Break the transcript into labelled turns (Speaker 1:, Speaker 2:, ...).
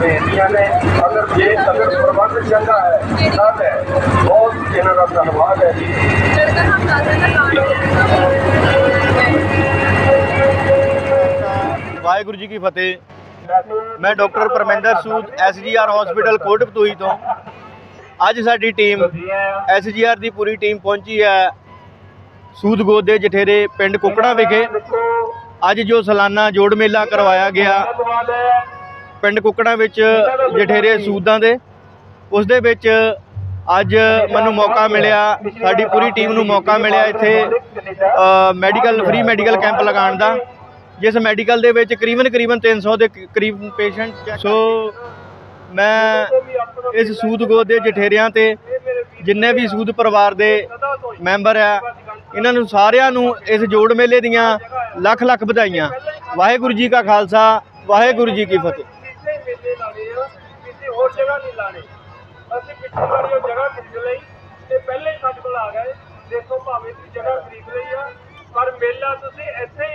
Speaker 1: ਬੇਟੀਆਂ ਨੇ ਅਗਰ ਜੇ ਅਗਰ ਪ੍ਰਬੰਧ ਚੰਗਾ ਹੈ ਤਾਂ ਹੈ ਬਹੁਤ ਇਹਨਾਂ ਦਾ ਧੰਨਵਾਦ ਹੈ ਜੀ
Speaker 2: ਵਾਹਿਗੁਰੂ ਜੀ ਕੀ ਫਤਿਹ। ਮੈਂ doctor Parminder Sood, S G R hospital ਕੋਟਪਤੂਈ ਤੋਂ। ਅੱਜ ਸਾਡੀ ਟੀਮ ਐਸਜੀਆਰ ਦੀ ਪੂਰੀ ਟੀਮ ਪਹੁੰਚੀ ਹੈ। ਸੂਦ ਗੋਦ ਦੇ ਜਠੇਰੇ ਪਿੰਡ ਕੁਕੜਾ ਵਿਖੇ ਅੱਜ ਜੋ ਸਾਲਾਨਾ ਜੋੜ ਮੇਲਾ ਕਰਵਾਇਆ ਗਿਆ, ਪਿੰਡ ਕੁਕੜਾ ਵਿੱਚ ਜਠੇਰੇ ਸੂਦਾਂ ਦੇ। ਉਸ ਦੇ ਵਿੱਚ ਅੱਜ ਮੈਨੂੰ ਮੌਕਾ ਮਿਲਿਆ, ਸਾਡੀ ਪੂਰੀ ਟੀਮ ਨੂੰ ਮੌਕਾ ਮਿਲਿਆ ਇੱਥੇ ਮੈਡੀਕਲ ਫ੍ਰੀ ਮੈਡੀਕਲ ਕੈਂਪ ਲਗਾਉਣ ਦਾ, ਜਿਸ ਮੈਡੀਕਲ ਦੇ ਵਿੱਚ ਕਰੀਬਨ ਕਰੀਬਨ 300 ਦੇ ਕਰੀਬ ਪੇਸ਼ੈਂਟ ਸੋ ਮੈਂ ਇਸ ਸੂਦ ਗੋਦ ਦੇ ਜਠੇਰਿਆਂ ਤੇ ਜਿੰਨੇ ਵੀ ਸੂਦ ਪਰਿਵਾਰ ਦੇ ਮੈਂਬਰ ਆ ਇਹਨਾਂ ਨੂੰ ਸਾਰਿਆਂ ਨੂੰ ਇਸ ਜੋੜ ਮੇਲੇ ਦੀਆਂ ਲੱਖ ਲੱਖ ਵਧਾਈਆਂ। ਵਾਹਿਗੁਰੂ ਜੀ ਕਾ ਖਾਲਸਾ, ਵਾਹਿਗੁਰੂ ਜੀ ਕੀ ਫਤਿਹ।
Speaker 1: ਅਸੀਂ ਪਿੱਛੇ ਵਾਲੀ ਉਹ ਜਗ੍ਹਾ ਖਰੀਦ ਲਈ ਤੇ ਪਹਿਲੇ ਹੀ ਸਾਡੇ ਕੋਲ ਆ ਗਏ ਦੇਖੋ ਭਾਵੇਂ ਤੁਸੀਂ ਜਗ੍ਹਾ ਖਰੀਦ ਲਈ ਆ, ਪਰ ਮੇਲਾ ਤੁਸੀਂ ਇੱਥੇ